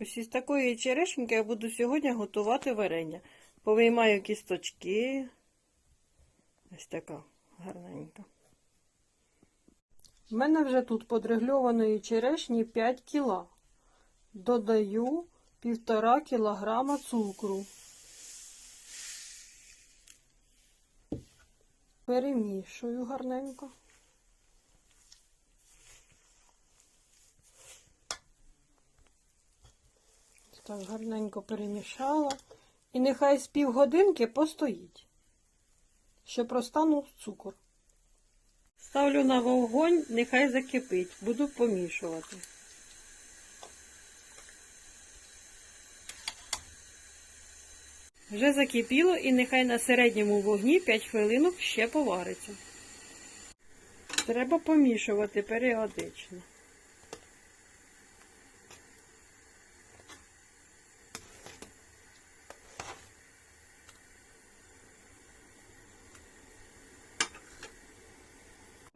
Ось із такої черешеньки я буду сьогодні готувати варення. Повиймаю кісточки. Ось така гарненька. У мене вже тут подрегльованої черешні 5 кіла. Додаю 1,5 кілограма цукру. Перемішую гарненько. Так, гарненько перемішала. І нехай з півгодинки постоїть, щоб розтанув цукор. Ставлю на вогонь, нехай закипить. Буду помішувати. Вже закипіло і нехай на середньому вогні 5 хвилинок ще повариться. Треба помішувати періодично.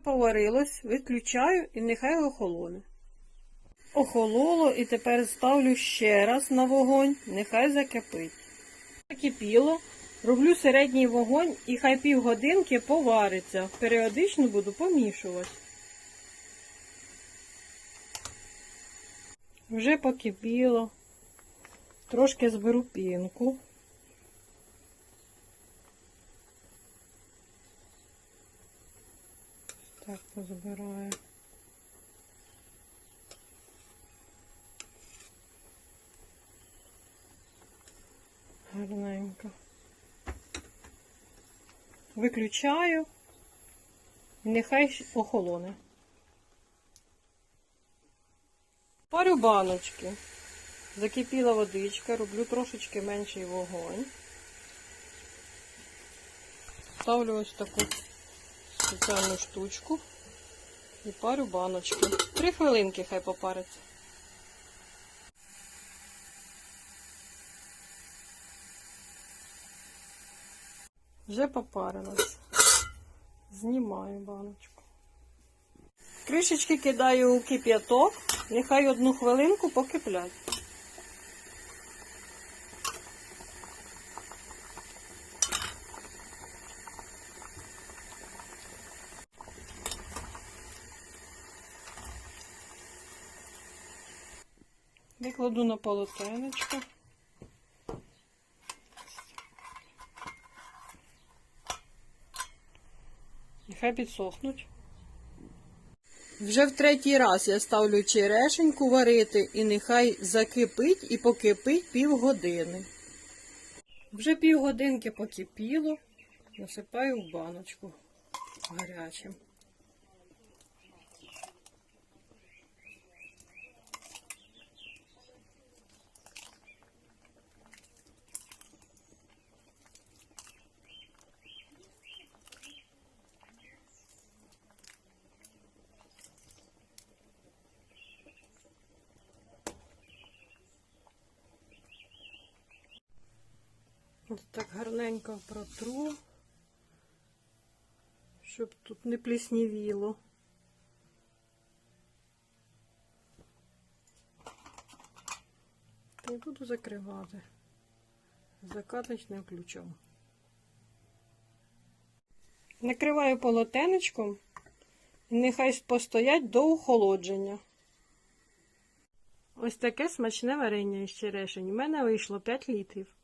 Поварилось, виключаю і нехай охолоне. Охололо і тепер ставлю ще раз на вогонь, нехай закипить. Закипіло, роблю середній вогонь і хай півгодинки повариться. Періодично буду помішувати. Вже покипіло. Трошки зберу пінку. Так, позабираю. Гарненько. Виключаю нехай охолоне. Парю баночки. Закипіла водичка, роблю трошечки менший вогонь. Ставлю ось таку спеціальну штучку і парю баночки. Три хвилинки хай попариться. Вже попарилась. Знімаю баночку. Кришечки кидаю у кип'яток, нехай одну хвилинку покиплять. Викладу на полотенечко. Нехай підсохнуть. Вже в третій раз я ставлю черешеньку варити і нехай закипить і покипить півгодини. Вже півгодинки покипіло, насипаю в баночку гарячим. Ось так гарненько протру, щоб тут не пліснівіло. Та буду закривати закаточним ключом. Накриваю полотенечком і нехай постоять до охолодження. Ось таке смачне варення із черешень. У мене вийшло 5 літрів.